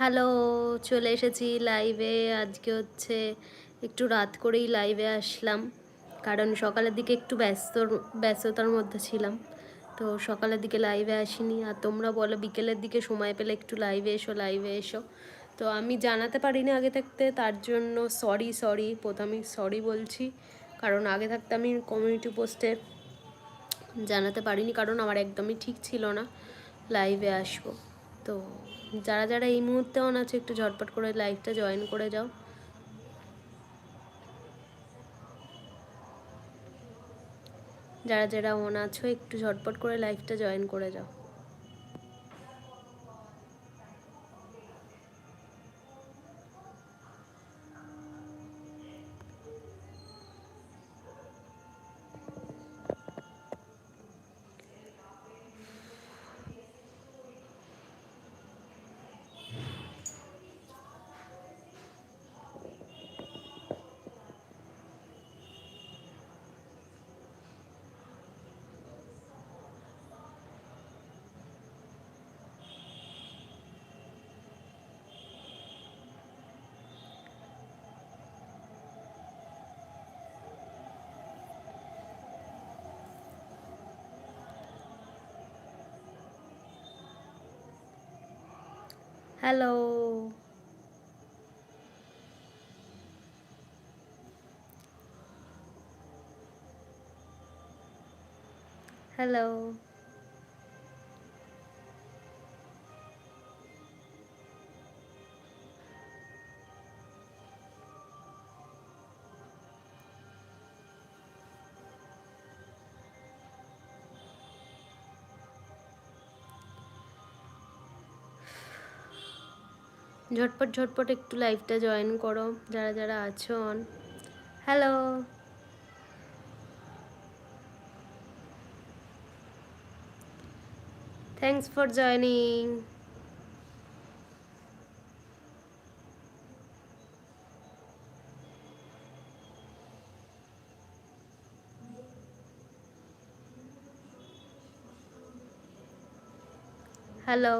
Hello, চলে এসেছি লাইভে আজকে হচ্ছে একটু রাত করেই লাইভে আসলাম। কারণ সকালের দিকে একটু ব্যস্ত, ব্যস্ততার মধ্যে ছিলাম। তো সকালের দিকে লাইভে আসিনি। আর তোমরা বলো, বিকেলের দিকে সময় পেলে একটু লাইভে এসো লাইভে এসো। তো আমি জানাতে পারিনি আগে থাকতে, তার জন্য সরি সরি প্রথমেই সরি বলছি। কারণ আগে থাকতে আমি কমিউনিটি পোস্টে জানাতে পারিনি, কারণ আমার একদমই ঠিক ছিল না। লাইভে আসব। তো যারা যারা এই মুহূর্তে অন আছে, একটু ঝটপট করে লাইভটা জয়েন করে যাও। যারা যারা অন আছো, একটু ঝটপট করে লাইভটা জয়েন করে যাও। হ্যালো হ্যালো ঝটপট ঝটপট একটু লাইভটা জয়েন করো, যারা যারা আছো on hello thanks for joining hello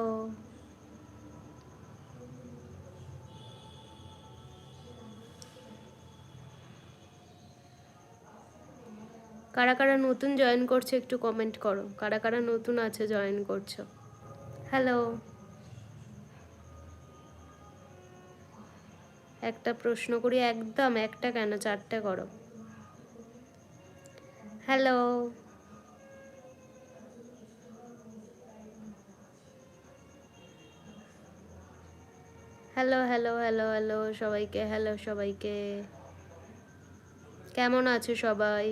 কারা কারা নতুন জয়েন করছ একটু কমেন্ট করো। কারা কারা নতুন আছে জয়েন করছ? হ্যালো একটা প্রশ্ন করি একদম একটা কেন? চারটে করো। Hello hello hello hello hello সবাইকে হ্যালো সবাইকে। কেমন আছো সবাই?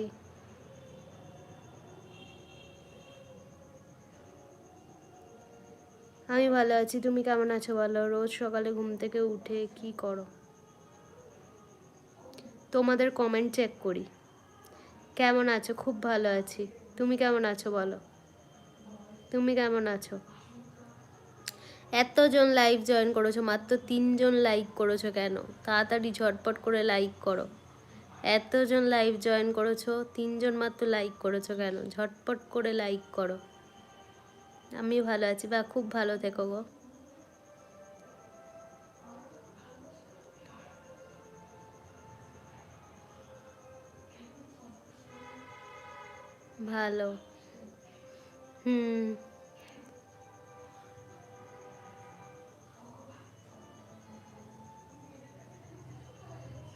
আমি ভালো আছি। তুমি কেমন আছো বলো? রোজ সকালে ঘুম থেকে উঠে কি করো? তোমাদের কমেন্ট চেক করি। কেমন আছো? খুব ভালো আছি। তুমি কেমন আছো বলো? তুমি কেমন আছো? এতজন লাইভ জয়েন করেছ, মাত্র তিনজন লাইক করেছ কেন? তাড়াতাড়ি ঝটপট করে লাইক করো। এতজন লাইভ জয়েন করেছ, তিনজন মাত্র লাইক করেছ কেন? ঝটপট করে লাইক করো। আমি ভালো আছি, বা খুব ভালো থেকো গো। ভালো। হুম।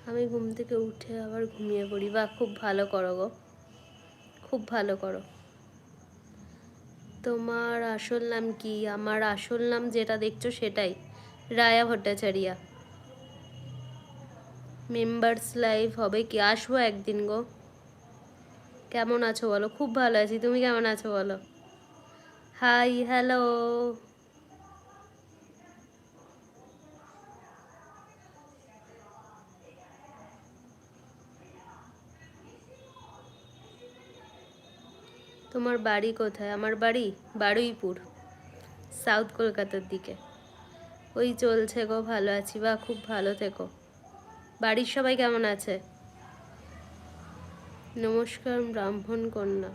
আমি ঘুম থেকে উঠে আবার ঘুমিয়ে পড়ি, বা খুব ভালো করো গো। খুব ভালো করো। তোমার আসল নাম কি? আমার আসল নাম যেটা দেখছ সেটাই। রায়া ভট্টাচারিয়া। মেম্বার্স লাইভ হবে কি? আসব একদিন গো। কেমন আছো বলো? খুব ভালো আছি। তুমি কেমন আছো বলো? হাই হ্যালো তোমার বাড়ি কোথায়? আমার বাড়ি বারুইপুর সাউথ কলকাতার দিকে। ওই চলছে গো, ভালো আছি বা, খুব ভালো থেকো। বাড়ির সবাই কেমন আছে? নমস্কার, ব্রাহ্মণ কন্যা।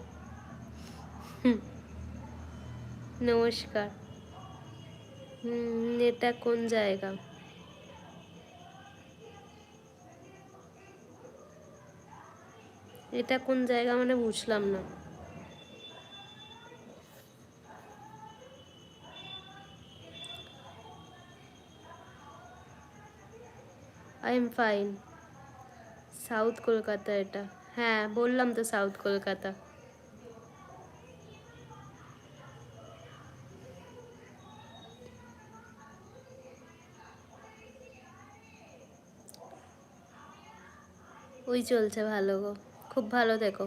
নমস্কার। এটা কোন জায়গা? এটা কোন জায়গা মানে বুঝলাম না। I am fine south Kolkata এটা। হ্যাঁ বললাম তো সাউথ কলকাতা ওই চলছে ভালো গো। খুব ভালো দেখো।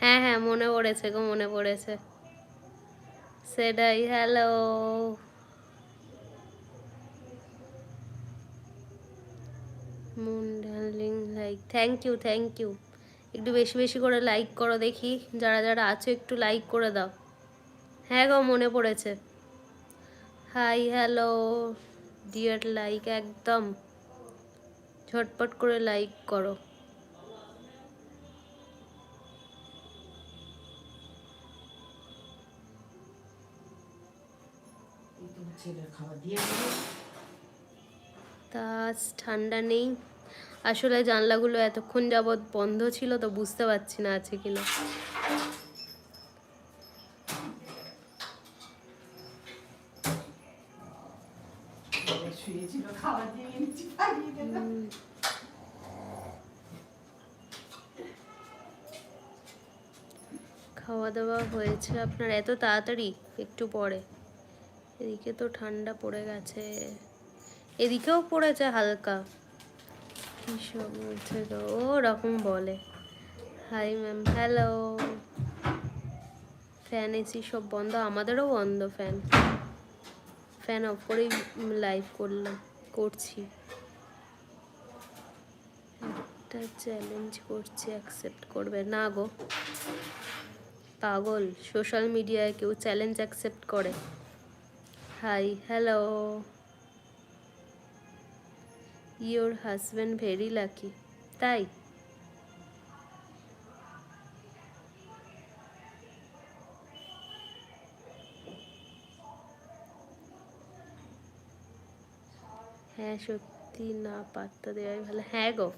হ্যাঁ হ্যাঁ মনে পড়েছে গো, মনে পড়েছে। সেটাই hello like thank you thank you একটু বেশি বেশি করে লাইক করো দেখি, যারা যারা আছো একটু লাইক করে দাও। হ্যাঁ গো, মনে পড়েছে। হাই হ্যালো ডিয়ার লাইক একদম। ঝটপট করে লাইক করো। ছেলের খাবার দিয়ে তা ঠান্ডা নেই। আসলে জানলাগুলো এতক্ষণ যাবৎ বন্ধ ছিল তো বুঝতে পারছি না আছে কিনা বাবা শুয়েছিল, খাবার দিয়ে এনেছি, খাইয়ে দিলাম। খাওয়া দাওয়া হয়েছে আপনার এত তাড়াতাড়ি? একটু পরে। এদিকে তো ঠান্ডা পড়ে গেছে। এদিকেও পড়েছে হালকা। কী সব বলছে তো ও রকম বলে। Hi ma'am hello fan AC সব বন্ধ, আমাদেরও বন্ধ ফ্যান ফ্যান অফ করেই লাইভ করলাম, করছি। একটা চ্যালেঞ্জ করছি অ্যাকসেপ্ট করবে। না গো, পাগল। সোশ্যাল মিডিয়ায় কেউ চ্যালেঞ্জ অ্যাকসেপ্ট করে। Hi hello your husband very lucky তাই হ্যাঁ সত্যি না, পাত্তা দেওয়াই ভালো। হ্যাঁ গো।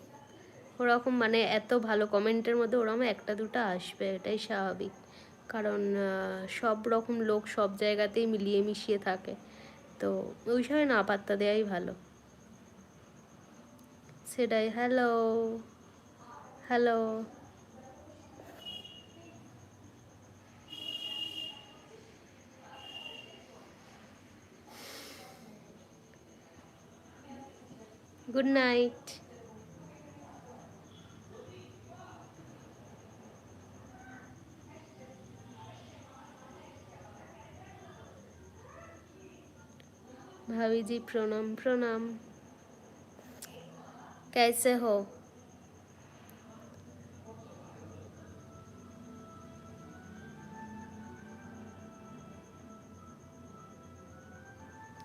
ওরকম মানে এত ভালো কমেন্টের মধ্যে ওরকম একটা দুটো আসবে, এটাই স্বাভাবিক। কারণ সব রকম লোক সব জায়গাতেই মিলিয়ে মিশিয়ে থাকে। তো ওই সময় না, পাত্তা দেওয়াই ভালো। সেটাই, hello hello. Good night. भाभी जी प्रणाम प्रणाम कैसे हो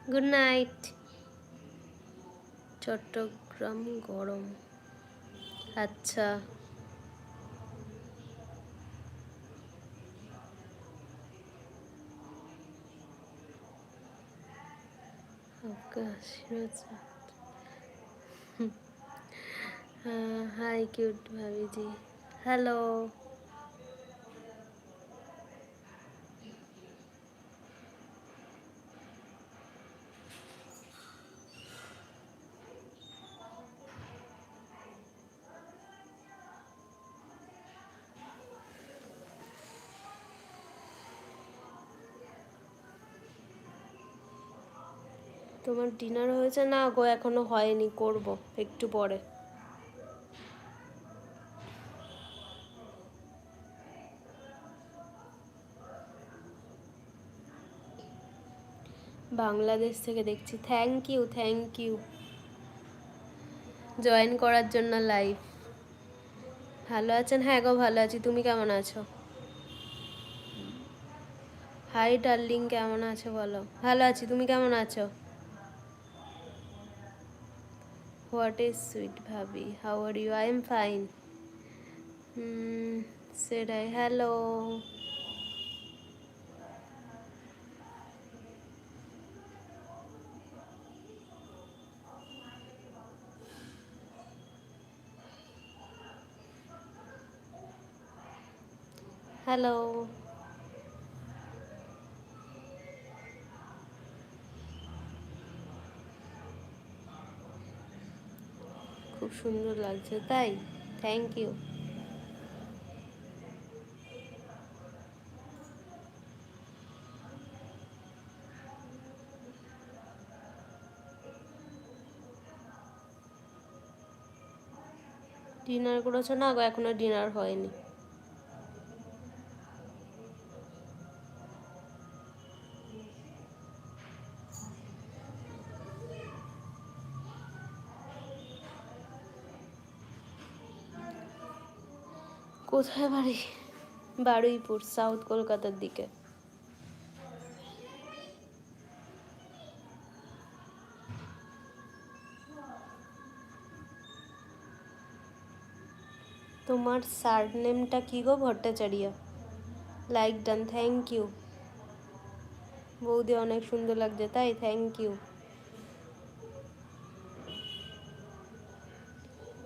গুড নাইট চট্টগ্রাম গরম আচ্ছা आपका आशीर्वाद साथ हाँ हाय क्यूट भाभी जी हेलो তোমার ডিনার হয়েছে? না গো, এখনও হয়নি, করব, একটু পরে। বাংলাদেশ থেকে দেখছি। Thank you thank you join করার জন্য লাইভ ভালো আছেন? হ্যাঁ গো, ভালো আছি। তুমি কেমন আছো? হাই ডার্লিং কেমন আছো বলো? ভালো আছি। তুমি কেমন আছো? হোয়াট ইজ সুইট ভাবি how are you I am fine said I hello hello খুব সুন্দর লাগছে তাই? থ্যাংক ইউ ডিনার করেছ না গো? এখনও ডিনার হয়নি। কোথায় বাড়ি? বারুইপুর, সাউথ কলকাতার দিকে। তোমার সার নেমটা কি গো Bhattacharya? Like done thank you বৌদি অনেক সুন্দর লাগছে, তাই thank you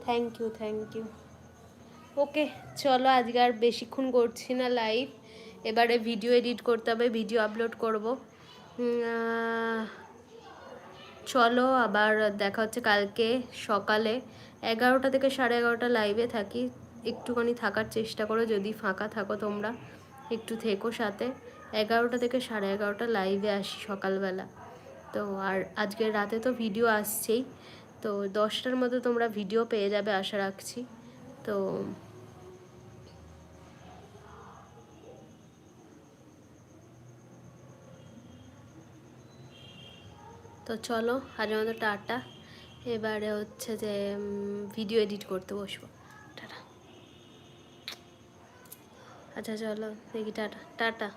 thank you thank you okay, চলো আজকে আর বেশিক্ষণ করছি না লাইভ এবারে ভিডিও এডিট করতে হবে ভিডিও আপলোড করব। চলো আবার দেখা হচ্ছে কালকে সকালে। এগারোটা থেকে সাড়ে এগারোটা লাইভে থাকি। একটুখানি থাকার চেষ্টা করো, যদি ফাঁকা থাকো তোমরা, একটু থেকো সাথে। এগারোটা থেকে সাড়ে এগারোটা লাইভে আসি সকালবেলা। তো আর আজকে রাতে তো ভিডিও আসছেই। তো দশটার মধ্যে তোমরা ভিডিও পেয়ে যাবে, আশা রাখছি। তো তো চলো, আজের মতো টাটা। এবারে হচ্ছে যে ভিডিও এডিট করতে বসবো। টাটা। আচ্ছা চলো, দেখি, টাটা। টাটা।